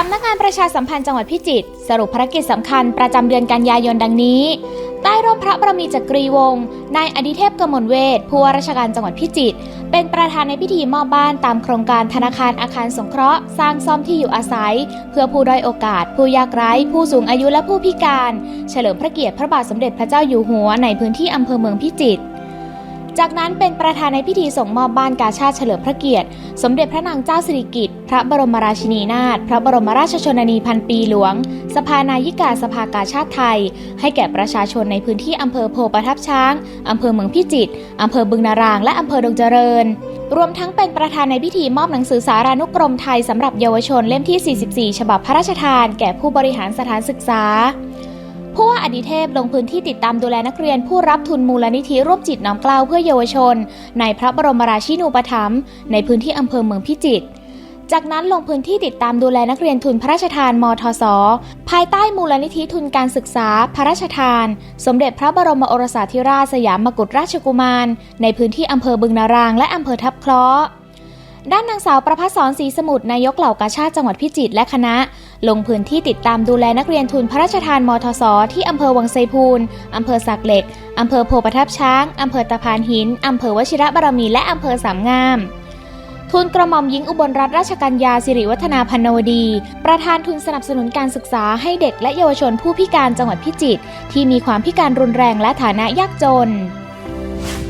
สำนักงานประชาสัมพันธ์จังหวัดพิจิตรสรุปภารกิจสำคัญประจำเดือนกันยายนดังนี้ ใต้ร่มพระบรมีจักรีวงศ์นายอดิเทพกมลเวทผู้ว่าราชการจังหวัดพิจิตรเป็นประธานในพิธีมอบบ้านตามโครงการธนาคารอาคารสงเคราะห์ สร้างซ่อมที่อยู่อาศัย เพื่อผู้ด้อยโอกาส ผู้ยากไร้ ผู้สูงอายุและผู้พิการ เฉลิมพระเกียรติพระบาทสมเด็จพระเจ้าอยู่หัวในพื้นที่อำเภอเมืองพิจิตร จากนั้นเป็นประธานในพิธีส่งมอบบ้านกาชาติเฉลิมพระเกียรติ สมเด็จพระนางเจ้าสิริกิติ์พระบรมราชินีนาถพระบรมราชชนนีพันปีหลวง สภานายิกาสภากาชาติไทย ให้แก่ประชาชนในพื้นที่อำเภอโพประทับช้างอำเภอเมืองพิจิตรอำเภอบึงนาราง และอำเภอดงเจริญ รวมทั้งเป็นประธานในพิธีมอบหนังสือสารานุกรมไทยสำหรับเยาวชนเล่มที่ 44 ฉบับพระราชทาน แก่ผู้บริหารสถานศึกษา ผู้ว่าอดิเทพลงพื้นที่ติดตามดูแลนักเรียนผู้รับทุนมูลนิธิร่วมจิตน้อมเกล้าเพื่อเยาวชน ในพระบรมราชินูปถัมภ์ในพื้นที่อำเภอเมืองพิจิตรจากนั้นลงพื้นที่ติดตามดูแลนักเรียนทุนพระราชทานมทศ ภายใต้มูลนิธิทุนการศึกษา พระราชทาน สมเด็จพระบรมโอรสาธิราชสยามกุฎราชกุมาร ในพื้นที่อำเภอบึงนาราง และอำเภอทับคราะห์ ด้านนางสาวประภัสสรศรีสมุทรนายกเหล่ากาชาติจังหวัดพิจิตรและคณะ ลงพื้นที่ติดตามดูแลนักเรียนทุนพระราชทานมทศที่อำเภอวังไซพูนอำเภอสักเหล็กอำเภอโพประทับช้างอำเภอตะพานหินอำเภอวชิระบารมีและอำเภอสามงามทุนกระหม่อมหญิงอุบลรัตนราชกัญญาสิริวัฒนาพันนวดี ประธานทุนสนับสนุนการศึกษาให้เด็กและเยาวชนผู้พิการจังหวัดพิจิตรที่มีความพิการรุนแรงและฐานะยากจน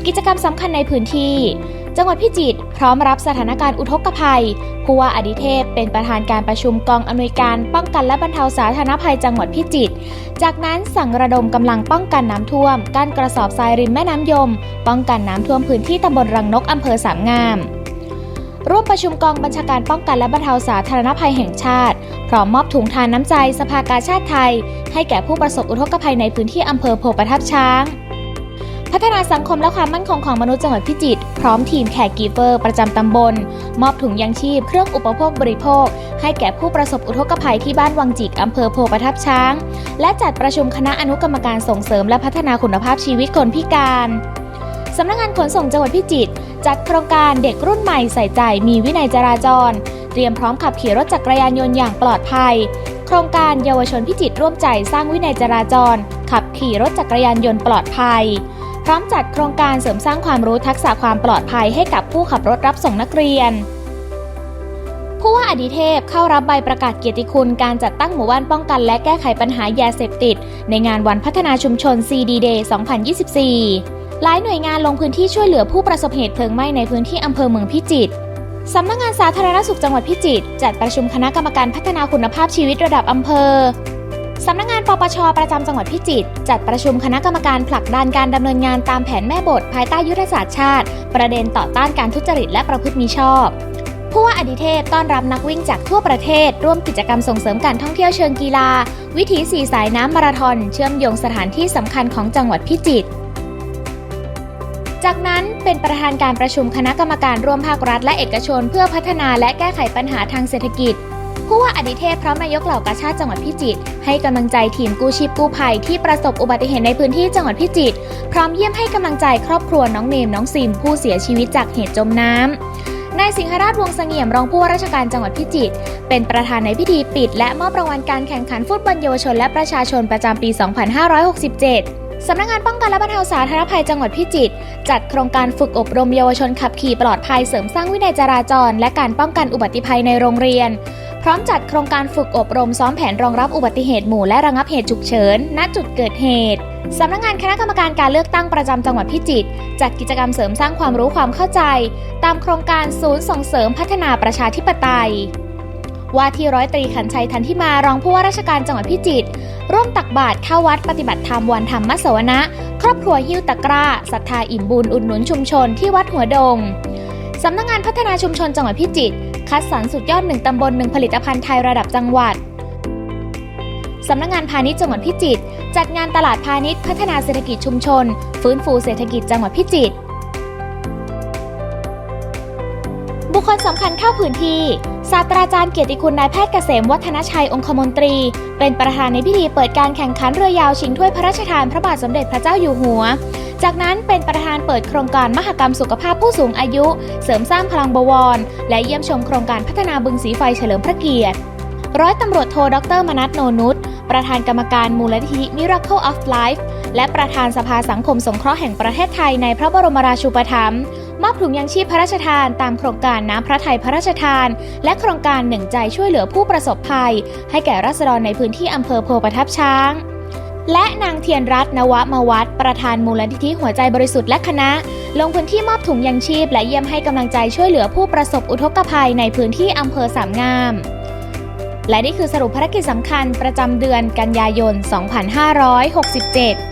กิจกรรมสำคัญในพื้นที่ จังหวัดพิจิตรพร้อมรับสถานการณ์อุทกภัย ผู้ว่าอดิเทพเป็นประธานการประชุมกองอำนวยการป้องกันและบรรเทาสาธารณภัยจังหวัดพิจิตร จากนั้นสั่งระดมกำลังป้องกันน้ำท่วมกั้นกระสอบทรายริมแม่น้ำยม ป้องกันน้ำท่วมพื้นที่ตำบลรังนกอำเภอสามงามร่วมประชุมกองบัญชาการป้องกันและบรรเทาสาธารณภัยแห่งชาติ พร้อมมอบถุงทานน้ำใจสภากาชาติไทย ให้แก่ผู้ประสบอุทกภัยในพื้นที่อำเภอโพประทับช้าง พัฒนาสังคมและความมั่นคงของมนุษย์จังหวัดพิจิตรพร้อมทีมแขกกีเฟอร์ประจำตำบล มอบถุงยังชีพเครื่องอุปโภคบริโภค ให้แก่ผู้ประสบอุทกภัยที่บ้านวังจิกอำเภอโพประทับช้าง และจัดประชุมคณะอนุกรรมการส่งเสริมและพัฒนาคุณภาพชีวิตคนพิการสำนักงานขนส่งจังหวัดพิจิตรจัดโครงการเด็กรุ่นใหม่ใส่ใจมีวินัยจราจร เตรียมพร้อมขับขี่รถจักรยานยนต์อย่างปลอดภัย โครงการเยาวชนพิจิตรร่วมใจสร้างวินัยจราจร ขับขี่รถจักรยานยนต์ปลอดภัย ร้อมจัดโครงการเสริมสร้างความรู้ทักษะความปลอดภัยให้กับผู้ขับรถรับส่งนักเรียน ผู้ว่าอดิเทพเข้ารับใบประกาศเกียรติคุณการจัดตั้งหมู่บ้านป้องกันและแก้ไขปัญหายาเสพติด ในงานวันพัฒนาชุมชน CD Day 2024 หลายหน่วยงานลงพื้นที่ช่วยเหลือผู้ประสบเหตุเพลิงไหม้ในพื้นที่อำเภอเมืองพิจิตรสำนักงานสาธารณสุขจังหวัดพิจิตรจัดประชุมคณะกรรมการพัฒนาคุณภาพชีวิตระดับอำเภอ สำนักงานปปช ประจำจังหวัดพิจิตรจัดประชุมคณะกรรมการผลักดันการดำเนินงานตามแผนแม่บทภายใต้ยุทธศาสตร์ชาติ ประเด็นต่อต้านการทุจริตและประพฤติมิชอบผู้ว่าอดิเทพต้อนรับนักวิ่งจากทั่วประเทศ ร่วมกิจกรรมส่งเสริมการท่องเที่ยวเชิงกีฬา วิถีสีสายน้ำมาราธอนเชื่อมโยงสถานที่สำคัญของจังหวัดพิจิตรจากนั้นเป็นประธานการประชุมคณะกรรมการร่วมภาครัฐและเอกชน เพื่อพัฒนาและแก้ไขปัญหาทางเศรษฐกิจ ผู้ว่าอดิเทพพร้อมนายกเหล่ากาชาติจังหวัดพิจิตรให้กำลังใจทีมกู้ชีพกู้ภัยที่ประสบอุบัติเหตุในพื้นที่จังหวัดพิจิตรพร้อมเยี่ยมให้กำลังใจครอบครัวน้องเนมน้องซิมผู้เสียชีวิตจากเหตุจมน้ำนายสิงหราชวงศ์เสงี่ยมรองผู้ว่าราชการจังหวัดพิจิตรเป็นประธานในพิธีปิด และมอบรางวัลการแข่งขันฟุตบอลเยาวชนและประชาชนประจำปี 2567สำนักงานป้องกันและบรรเทาสาธารณภัยจังหวัดพิจิตรจัดโครงการฝึกอบรมเยาวชนขับขี่ปลอดภัยเสริมสร้างวินัยจราจร และการป้องกันอุบัติภัยในโรงเรียน พร้อมจัดโครงการฝึกอบรมซ้อมแผนรองรับอุบัติเหตุหมู่และระงับเหตุฉุกเฉิน ณ จุดเกิดเหตุสำนักงานคณะกรรมการการเลือกตั้งประจำจังหวัดพิจิตรจัดกิจกรรมเสริมสร้างความรู้ความเข้าใจ ตามโครงการศูนย์ส่งเสริมพัฒนาประชาธิปไตยว่าที่ร้อยตรีขันชัยทันทิมารองผู้ว่าราชการจังหวัดพิจิตรร่วมตักบาตรเข้าวัดปฏิบัติธรรมวันธรรมสวนะ ครอบครัวหิ้วตะกร้าศรัทธาอิ่มบุญอุดหนุนชุมชนที่วัดหัวดงสำนักงานพัฒนาชุมชนจังหวัดพิจิตร คัดสรรสุดยอดหนึ่งตำบลหนึ่งผลิตภัณฑ์ไทยระดับจังหวัด สำนักงานพาณิชย์จังหวัดพิจิตรจัดงานตลาดพาณิชย์พัฒนาเศรษฐกิจชุมชน ฟื้นฟูเศรษฐกิจจังหวัดพิจิตรบุคคลสำคัญเข้าพื้นที่ ศาสตราจารย์เกียรติคุณนายแพทย์เกษมวัฒนชัยองคมนตรี เป็นประธานในพิธีเปิดการแข่งขันเรือยาวชิงถ้วยพระราชทานพระบาทสมเด็จพระเจ้าอยู่หัว จากนั้นเป็นประธานเปิดโครงการมหกรรมสุขภาพผู้สูงอายุ เสริมสร้างพลังบวร และเยี่ยมชมโครงการพัฒนาบึงสีไฟเฉลิมพระเกียรติ ร้อยตำรวจโทดรมนัทโนนุชประธานกรรมการมูลนิธิ Miracle of Life และประธานสภาสังคมสงเคราะห์แห่งประเทศไทยในพระบรมราชูปถัมภ์มอบถุงยังชีพพระราชทานตามโครงการน้ำพระทัยพระราชทาน และโครงการหนึ่งใจช่วยเหลือผู้ประสบภัย ให้แก่รัษฎรในพื้นที่อำเภอโพประทับช้าง และนางเทียนรัตนวมวัฒประธานมูลนิธิหัวใจบริสุทธิ์และคณะ ลงพื้นที่มอบถุงยังชีพ และเยี่ยมให้กำลังใจช่วยเหลือผู้ประสบอุทกภัยในพื้นที่อำเภอสามงาม และนี่คือสรุปภารกิจสำคัญประจำเดือนกันยายน 2567